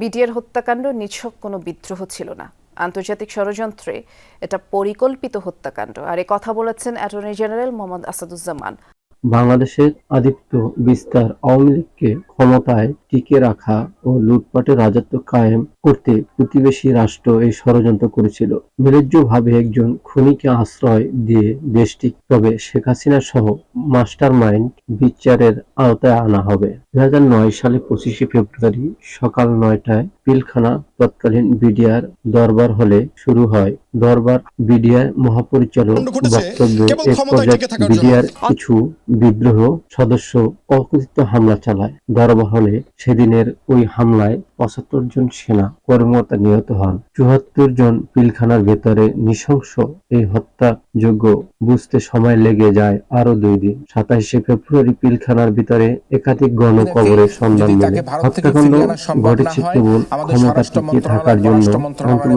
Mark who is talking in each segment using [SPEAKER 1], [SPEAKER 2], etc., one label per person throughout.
[SPEAKER 1] BDR হত্যাকাণ্ড নিছক কোনো বিদ্রোহ ছিল না। আন্তর্জাতিক ষড়যন্ত্রে এটা পরিকল্পিত হত্যাকাণ্ড। আর এ কথা বলেছেন অ্যাটর্নি জেনারেল মোহাম্মদ আসাদুজ্জামান।
[SPEAKER 2] বাংলাদেশের আধিপত্য বিস্তার আওয়ামী লীগকে ক্ষমতায় টিকে রাখা ও লুটপাটের রাজত্ব কায়েম করতে প্রতিবেশী রাষ্ট্র এই ষড়যন্ত্র করেছিল। নির্লজ্জভাবে একজন খুনিকে আশ্রয় দিয়ে দেশটি, তবে শেখ হাসিনা সহ মাস্টার মাইন্ড বিচারের আওতায় আনা হবে। নয় সালে পঁচিশে ফেব্রুয়ারি সকাল নয়টায় পিলখানা তৎকালীন বিডিআর দরবার হলে শুরু হয় দরবার বিডিআর মহাপরিচালক বক্তব্য এক পর্যায়ে। বিডিআর কিছু বিদ্রোহ সদস্য অকৃত হামলা চালায় দরবার হলে সেদিনের ওই হামলায় পঁচাত্তর জন সেনা কর্মকর্তা নিহত হন। চুয়াত্তর জন পিলখানার ভেতরে নৃশংস এই হত্যাযোগ্য বুঝতে সময় লেগে যায় আরও দুই দিন। সাতাইশে ফেব্রুয়ারি পিলখানার ভিতরে একাধিক গণকবরের সন্ধান মেলে। হত্যাকাণ্ড ঘটেছে কেবল ক্ষমতা টিকে থাকার জন্য।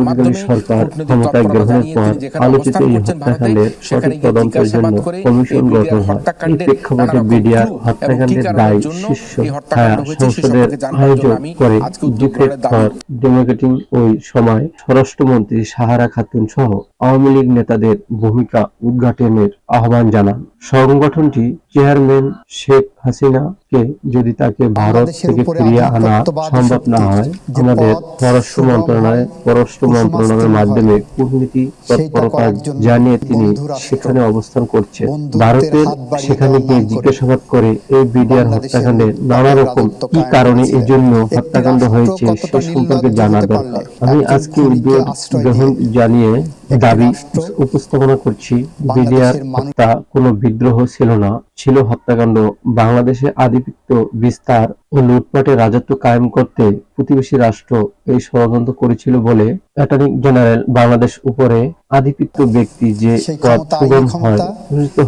[SPEAKER 3] মাধ্যমে
[SPEAKER 2] সরকার ক্ষমতায় গ্রহণের পর আলোচিত এই হত্যাকাণ্ডের সঠিক তদন্তের জন্য কমিশন গঠন হয়। এই প্রেক্ষাপটে বিডিআর হত্যাকাণ্ডের দায় শীর্ষ ছায়া সংসদের আয়োজন করে ডিফেক্ট ফর ডেমোক্রেটিং ওই সময় স্বরাষ্ট্রমন্ত্রী সাহারা খাতুন সহ আওয়ামী লীগ নেতাদের ভূমিকা উদ্ঘাটনের আহ্বান জানান। সংগঠনটি চেয়ারম্যান শেখ হাসিনাকে যদি তাকে ভারত থেকে ফিরিয়ে আনা সম্ভব না হয় আমাদের পররাষ্ট্র মন্ত্রণালয় পররাষ্ট্র মন্ত্রণালয়ের মাধ্যমে কূটনীতি তৎপরতা
[SPEAKER 4] জানিয়ে
[SPEAKER 2] তিনি সেখানে অবস্থান করছেন। ভারতের সেখানে গিয়ে জিজ্ঞাসাবাদ করে এই বিডিআর হত্যাকাণ্ডে নানা রকম কি কারণে। এই জন্য হত্যাকাণ্ড হয়েছে সে সম্পর্কে জানা দরকার। আমি আজকে
[SPEAKER 4] আশ্রয়
[SPEAKER 2] গ্রহণ জানিয়ে দাবি উপস্থাপনা করছি। বিডিআর হত্যা কোনো বিদ্রোহ ছিল না ছিল হত্যাকাণ্ড। বাংলাদেশে আধিপত্য বিস্তার ও লুটপাটের রাজত্ব কায়েম করতে প্রতিবেশী রাষ্ট্র এই ষড়যন্ত্র করেছিল বলে অ্যাটর্নি জেনারেল বাংলাদেশ উপরে আধিপত্য ব্যক্তি যে পদ হয়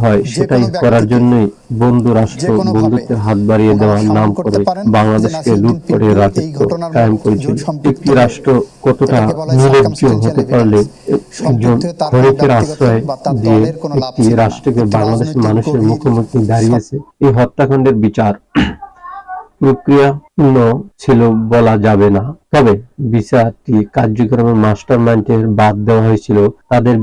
[SPEAKER 2] হয় সেটাই করার জন্যই বন্ধু রাষ্ট্র বন্ধুত্বের হাত বাড়িয়ে দেওয়ার নাম করে বাংলাদেশকে
[SPEAKER 4] নাসিরউদ্দিন
[SPEAKER 2] লুট করে রাজত্ব কায়েম করেছিল একটি রাষ্ট্র কতটা নির্লজ্জ হতে পারলে একজন
[SPEAKER 4] ব্যক্তিগত
[SPEAKER 2] আশ্রয় দিয়ে একটি রাষ্ট্রকে বাংলাদেশের মানুষের মুখোমুখি দাঁড়িয়েছে। এই হত্যাকাণ্ডের বিচার প্রক্রিয়াপূর্ণ ছিল বলা যাবে না। তবে বিচারটি কার্যক্রমে মাস্টার মাইন্ডের বাদ দেওয়া হয়েছিল। তাদের